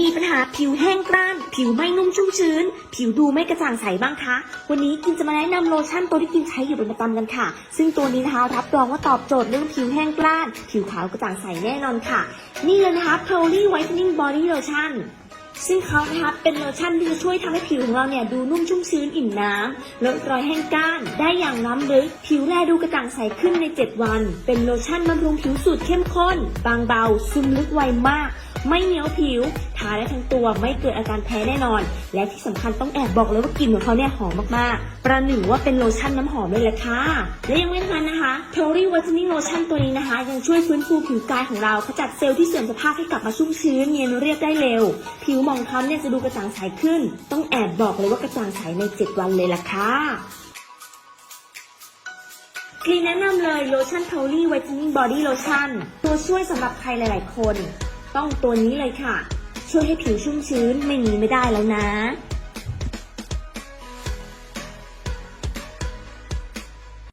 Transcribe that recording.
มีปัญหาผิวแห้งกร้าน ผิวไม่นุ่มชุ่มชื้น ผิวดูไม่กระจ่างใสบ้างคะ วันนี้กินจะมาแนะนำโลชั่นตัวที่กินใช้อยู่เป็นประจำกันค่ะ ซึ่งตัวนี้นะคะรับรองว่าตอบโจทย์เรื่องผิวแห้งกร้าน ผิวขาวกระจ่างใสแน่นอนค่ะ นี่เลยนะคะ p e r l y Whitening Body Lotion ซึ่งเขานะคะเป็นโลชั่นที่จะช่วยทำให้ผิวของเราเนี่ยดูนุ่มชุ่มชื้นอิ่มน้ำลดรอยแห้งก้าน ได้อย่างล้ำลึก ผิวแลดูกระจ่างใสขึ้นใน 7 วัน เป็นโลชั่นบำรุงผิวสูตรเข้มข้น บางเบา ซึมลึกไวมาก ไม่เหนียวผิว ทาได้ทั้งตัวไม่เกิดอาการแพ้แน่นอน และที่สำคัญต้องแอบบอกเลยว่ากลิ่นของเขาเนี่ยหอมมากๆ ประหนึ่งว่าเป็นโลชั่นน้ำหอมเลยแหละค่ะ และยังไม่นั้นนะคะ t o r y Whitening Lotion ตัวนี้นะคะ ยังช่วยฟื้นฟูผิวกายของเราขจัดเซลล์ที่เสื่อมสภาพให้กลับมาชุ่มชื้นเนียนเรียบได้เร็ว ผิวหมองคำเนี่ยจะดูกระจ่างใสขึ้น ต้องแอบบอกเลยว่ากระจ่างใสใน 7 วันเลยล่ะค่ะกรีนแนะนำเลยโลชั่น t o r y Whitening Body Lotion ตัวช่วยสำหรับใครหลาย ๆ คน ต้องตัวนี้เลยค่ะ ช่วยให้ผิวชุ่มชื้นไม่หนีไม่ได้แล้วนะ